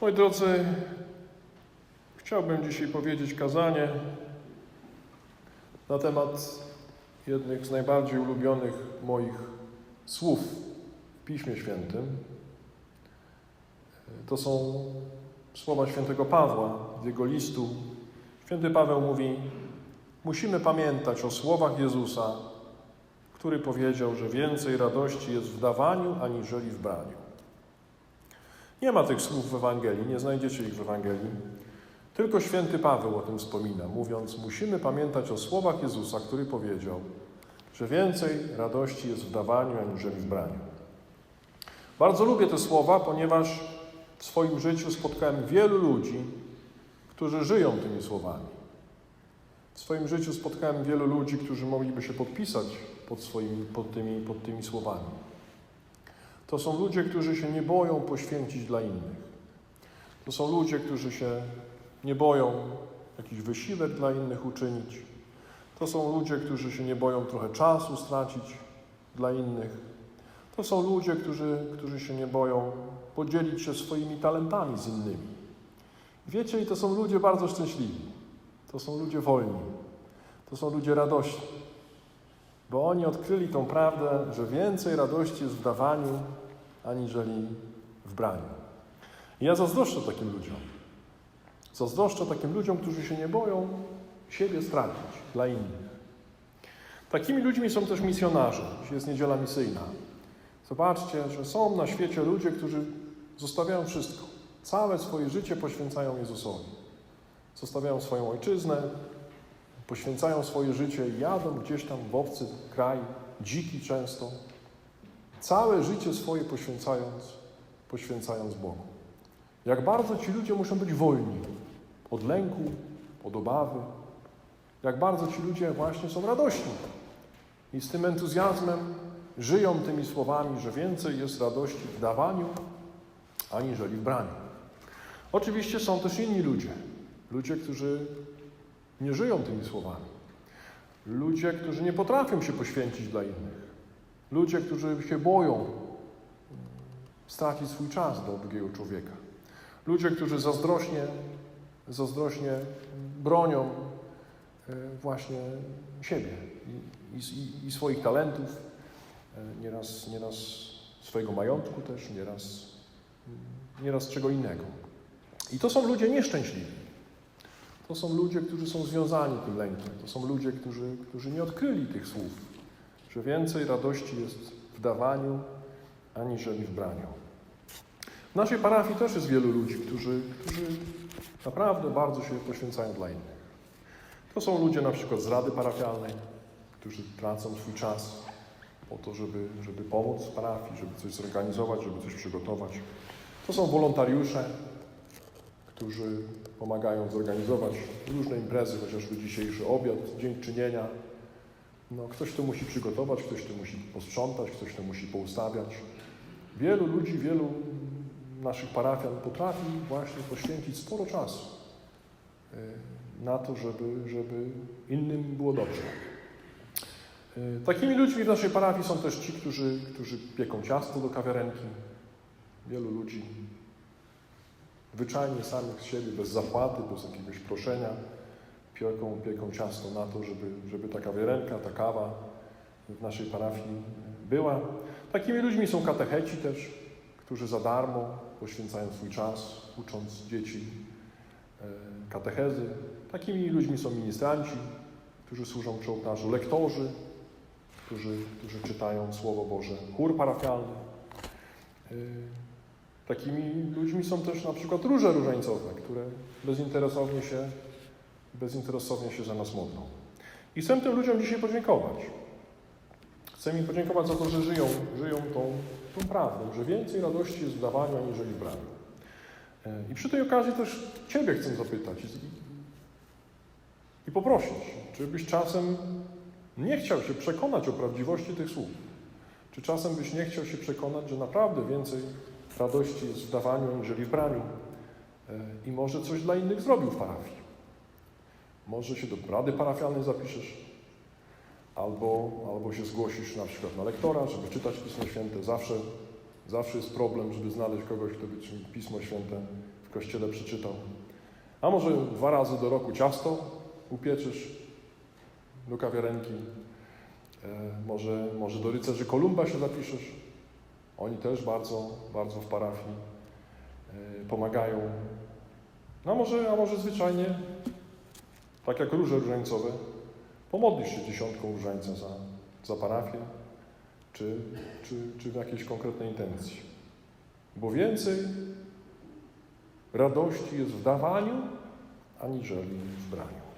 Moi drodzy, chciałbym dzisiaj powiedzieć kazanie na temat jednych z najbardziej ulubionych moich słów w Piśmie Świętym. To są słowa świętego Pawła z jego listu. Święty Paweł mówi: Musimy pamiętać o słowach Jezusa, który powiedział, że więcej radości jest w dawaniu aniżeli w braniu. Nie ma tych słów w Ewangelii, nie znajdziecie ich w Ewangelii. Tylko święty Paweł o tym wspomina, mówiąc: Musimy pamiętać o słowach Jezusa, który powiedział, że więcej radości jest w dawaniu aniżeli w braniu. Bardzo lubię te słowa, ponieważ w swoim życiu spotkałem wielu ludzi, którzy żyją tymi słowami. W swoim życiu spotkałem wielu ludzi, którzy mogliby się podpisać pod, swoimi, pod, tymi, pod tymi słowami. To są ludzie, którzy się nie boją poświęcić dla innych. To są ludzie, którzy się nie boją jakiś wysiłek dla innych uczynić. To są ludzie, którzy się nie boją trochę czasu stracić dla innych. To są ludzie, którzy, którzy się nie boją podzielić się swoimi talentami z innymi. Wiecie, i to są ludzie bardzo szczęśliwi. To są ludzie wolni. To są ludzie radośni. Bo oni odkryli tą prawdę, że więcej radości jest w dawaniu, aniżeli w braniu. I ja zazdroszczę takim ludziom. Zazdroszczę takim ludziom, którzy się nie boją siebie stracić dla innych. Takimi ludźmi są też misjonarze. Dzisiaj jest niedziela misyjna. Zobaczcie, że są na świecie ludzie, którzy zostawiają wszystko. Całe swoje życie poświęcają Jezusowi. Zostawiają swoją ojczyznę, poświęcają swoje życie jadą gdzieś tam w obcy kraj, dziki często. Całe życie swoje poświęcając, poświęcając Bogu. Jak bardzo ci ludzie muszą być wolni od lęku, od obawy. Jak bardzo ci ludzie właśnie są radośni. I z tym entuzjazmem żyją tymi słowami, że więcej jest radości w dawaniu, aniżeli w braniu. Oczywiście są też inni ludzie. Ludzie, którzy nie żyją tymi słowami. Ludzie, którzy nie potrafią się poświęcić dla innych. Ludzie, którzy się boją stracić swój czas dla drugiego człowieka. Ludzie, którzy zazdrośnie, zazdrośnie bronią e, właśnie siebie i, i, i swoich talentów, e, nieraz, nieraz swojego majątku też, nieraz, nieraz czego innego. I to są ludzie nieszczęśliwi. To są ludzie, którzy są związani tym lękiem. To są ludzie, którzy, którzy nie odkryli tych słów, że więcej radości jest w dawaniu, aniżeli w braniu. W naszej parafii też jest wielu ludzi, którzy, którzy naprawdę bardzo się poświęcają dla innych. To są ludzie na przykład z Rady Parafialnej, którzy tracą swój czas po to, żeby, żeby pomóc parafii, żeby coś zorganizować, żeby coś przygotować. To są wolontariusze, którzy pomagają zorganizować różne imprezy, chociażby dzisiejszy obiad, dzień czynienia. No, ktoś to musi przygotować, ktoś to musi posprzątać, ktoś to musi poustawiać. Wielu ludzi, wielu naszych parafian potrafi właśnie poświęcić sporo czasu y, na to, żeby, żeby innym było dobrze. Y, Takimi ludźmi w naszej parafii są też ci, którzy, którzy pieką ciasto do kawiarenki. Wielu ludzi zwyczajnie samych z siebie, bez zapłaty, bez jakiegoś proszenia, pieką, pieką ciasto na to, żeby, żeby ta kawiarenka, ta kawa w naszej parafii była. Takimi ludźmi są katecheci też, którzy za darmo poświęcają swój czas, ucząc dzieci e, katechezy. Takimi ludźmi są ministranci, którzy służą przy ołtarzu, lektorzy, którzy, którzy czytają Słowo Boże, chór parafialny. Takimi ludźmi są też na przykład róże różańcowe, które bezinteresownie się, bezinteresownie się za nas modlą. I chcę tym ludziom dzisiaj podziękować. Chcę im podziękować za to, że żyją, żyją tą, tą prawdą, że więcej radości jest w dawaniu, aniżeli braniu. E, I przy tej okazji też Ciebie chcę zapytać i poprosić, czy byś czasem nie chciał się przekonać o prawdziwości tych słów. Czy czasem byś nie chciał się przekonać, że naprawdę więcej radości jest w dawaniu, aniżeli w braniu. E, I może coś dla innych zrobił w parafii. Może się do rady parafialnej zapiszesz, albo, albo się zgłosisz na przykład na lektora, żeby czytać Pismo Święte. Zawsze, zawsze jest problem, żeby znaleźć kogoś, kto by Pismo Święte w w kościele przeczytał. A może dwa razy do roku ciasto upieczysz do kawiarenki. E, może, może do rycerzy Kolumba się zapiszesz. Oni też bardzo, bardzo w parafii e, pomagają. No a może, a może zwyczajnie, tak jak róże różańcowe, pomodlisz się dziesiątką różańca za, za parafię, czy, czy, czy w jakiejś konkretnej intencji. Bo więcej radości jest w dawaniu, aniżeli w braniu.